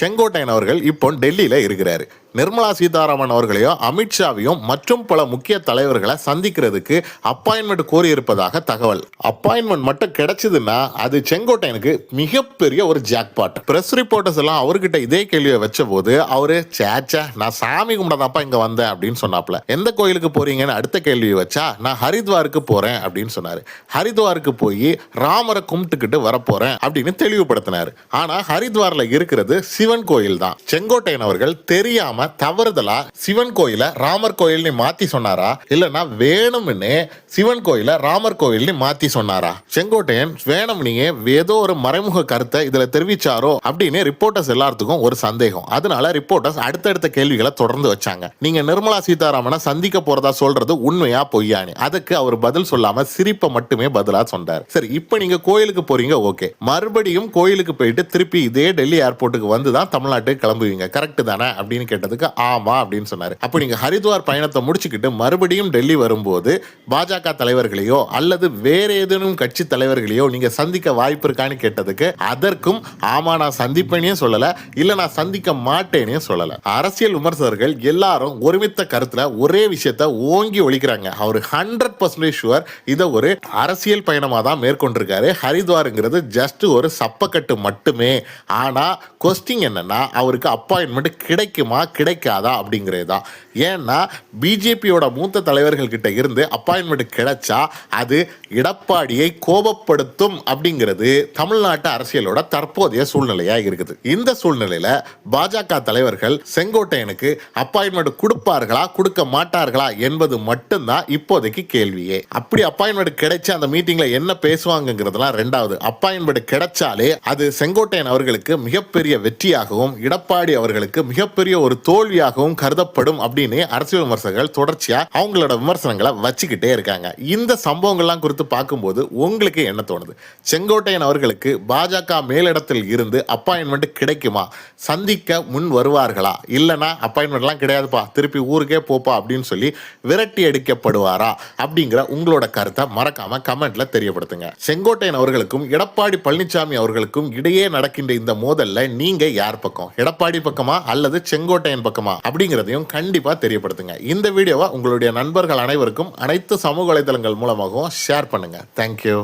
செங்கோட்டையன் அவர்கள் இப்போ டெல்லியில இருக்கிறாரு. நிர்மலா சீதாராமன் அவர்களையும் அமித்ஷாவையும் மற்றும் பல முக்கிய தலைவர்களை சந்திக்கிறதுக்கு அப்பாயின்மெண்ட் கோரியிருப்பதாக தகவல். அப்பாயின்மெண்ட் மட்டும் கிடைச்சதுன்னா அது செங்கோட்டையனுக்கு மிகப்பெரிய ஒரு ஜாக்பாட் பிரஸ் ரிப்போர்ட்டர்ஸ் எல்லாம் அவர்கிட்ட இதே கேள்வியை வச்ச போது அவரு சேச்சா நான் சாமி கும்பிடதாப்பா இங்க வந்தேன் அப்படின்னு சொன்னாப்ல எந்த கோயிலுக்கு போறீங்கன்னு அடுத்த கேள்வி வச்சா நான் ஹரித்வாருக்கு போறேன் அப்படின்னு சொன்னாரு. ஹரித்வாருக்கு போய் ராமரை கும்பிட்டுக்கிட்டு வரப்போறேன் அப்படின்னு தெளிவுபடுத்தினாரு. ஆனா ஹரித்வார்ல இருக்கிறது சிவன் கோயில் தான் செங்கோட்டையன் அவர்கள் தெரியாம தவறுதலா சிவன் கோயில ராமர் கோயில்னு மாத்தி சொன்னாரா? இல்லனா வேணும்னு சிவன் கோயில ராமர் கோயில்னு மாத்தி சொன்னாரா? செங்கோட்டையன் வேணும்னே ஏதோ ஒரு மறைமுக கருத்தை இதுல தெரிவிச்சாரோ அப்படின்னு ரிப்போர்ட்டர்ஸ் எல்லாத்துக்கும் ஒரு சந்தேகம். அதனால ரிப்போர்ட்டர்ஸ் அடுத்தடுத்த கேள்விகளை தொடர்ந்து வச்சாங்க. நீங்க நிர்மலா சீதாராமனை சந்திக்க போறதா சொல்றது உண்மையா பொய்யானு அதுக்கு அவர் பதில் சொல்லாம சிரிப்பை மட்டுமே பதிலா சொன்னார். சரி இப்போ நீங்க கோயிலுக்கு போறீங்க ஓகே. மறுபடியும் கோயிலுக்கு போயிட்டு திருப்பி இதே டெல்லி ஏர்போர்ட்டுக்கு வந்து தான் தமிழ்நாட்டுக்கு கிளம்புவீங்க. கரெக்ட் தானே? அப்படின்னு கேட்டது கேட்டதுக்கு ஆமா அப்படின்னு சொன்னாரு. அப்போ நீங்க ஹரித்வார் பயணத்தை முடிச்சுக்கிட்டு மறுபடியும் டெல்லி வரும்போது பாஜக தலைவர்களையோ அல்லது வேற ஏதேனும் கட்சி தலைவர்களையோ நீங்க சந்திக்க வாய்ப்பு இருக்கான்னு கேட்டதுக்கு அதற்கும் ஆமா நான் சந்திப்பேனே சொல்லல இல்ல நான் சந்திக்க மாட்டேனே சொல்லல. அரசியல் விமர்சகர்கள் எல்லாரும் ஒருமித்த கருத்துல ஒரே விஷயத்த ஓங்கி ஒழிக்கிறாங்க. அவர் ஹண்ட்ரட் பர்சன்டேஜ் ஷுவர் இதை ஒரு அரசியல் பயணமா தான் மேற்கொண்டிருக்காரு. ஹரித்வாருங்கிறது ஜஸ்ட் ஒரு சப்பக்கட்டு மட்டுமே. ஆனா கொஸ்டின் என்னன்னா அவருக்கு அப்பாயின்மெண்ட் கிடைக்குமா கிடைக்காதா அப்படிங்கிறது தான் ஏன்னா பிஜேபியோட மூத்த தலைவர்கள் கிட்ட இருந்து அப்பாயின்மெண்ட் கிடைச்சா அது எடப்பாடியை கோபப்படுத்தும் அப்படிங்கிறது தமிழ்நாட்டு அரசியலோட தற்போதைய சூழ்நிலையா இருக்குது. இந்த சூழ்நிலையில பாஜக தலைவர்கள் செங்கோட்டையனுக்கு அப்பாயின்மெண்ட் கொடுப்பார்களா கொடுக்க மாட்டார்களா என்பது மட்டும்தான் இப்போதைக்கு கேள்வியே. அப்படி அப்பாயின்மெண்ட் கிடைச்சு அந்த மீட்டிங்ல என்ன பேசுவாங்கங்கிறதுலாம் ரெண்டாவது. அப்பாயின்மெண்ட் கிடைச்சாலே அது செங்கோட்டையன் அவர்களுக்கு மிகப்பெரிய வெற்றியாகவும் எடப்பாடி அவர்களுக்கு மிகப்பெரிய ஒரு தோல்வியாகவும் கருதப்படும் அப்படின்னு அரசியல் விமர்சகர்கள் தொடர்ச்சியா அவங்களோட விமர்சனங்களை வச்சுக்கிட்டே இருக்காங்க. இந்த சம்பவங்கள்லாம் குறித்து பார்க்கும்போது உங்களுக்கு என்ன தோணுது? செங்கோட்டையன் அவர்களுக்கு பாஜக மேலிடத்தில் இருந்து அப்பாயின்மெண்ட் கிடைக்குமா? சந்திக்க முன் வருவார்களா? இல்லைனா அப்பாயின்மெண்ட்லாம் கிடையாதுப்பா. திருப்பி ஊருக்கே போப்பா அப்படின்னு சொல்லி விரட்டி அடிக்கப்படுவாரா? அப்படிங்கிற உங்களோட கருத்தை மறக்காம கமெண்ட்ல தெரியப்படுத்துங்க. செங்கோட்டையன் அவர்களுக்கும் எடப்பாடி பழனிசாமி அவர்களுக்கும் இடையே நடக்கின்ற இந்த மோதல்ல நீங்க யார் பக்கம்? எடப்பாடி பக்கமா அல்லது செங்கோட்டையன் பக்கமா? அப்படிங்கிறதையும் கண்டிப்பா தெரியப்படுத்துங்க. இந்த வீடியோவை உங்களுடைய நண்பர்கள் அனைவருக்கும் அனைத்து சமூக வலைதளங்கள் மூலமாகவும் ஷேர் பண்ணுங்க. தேங்க்யூ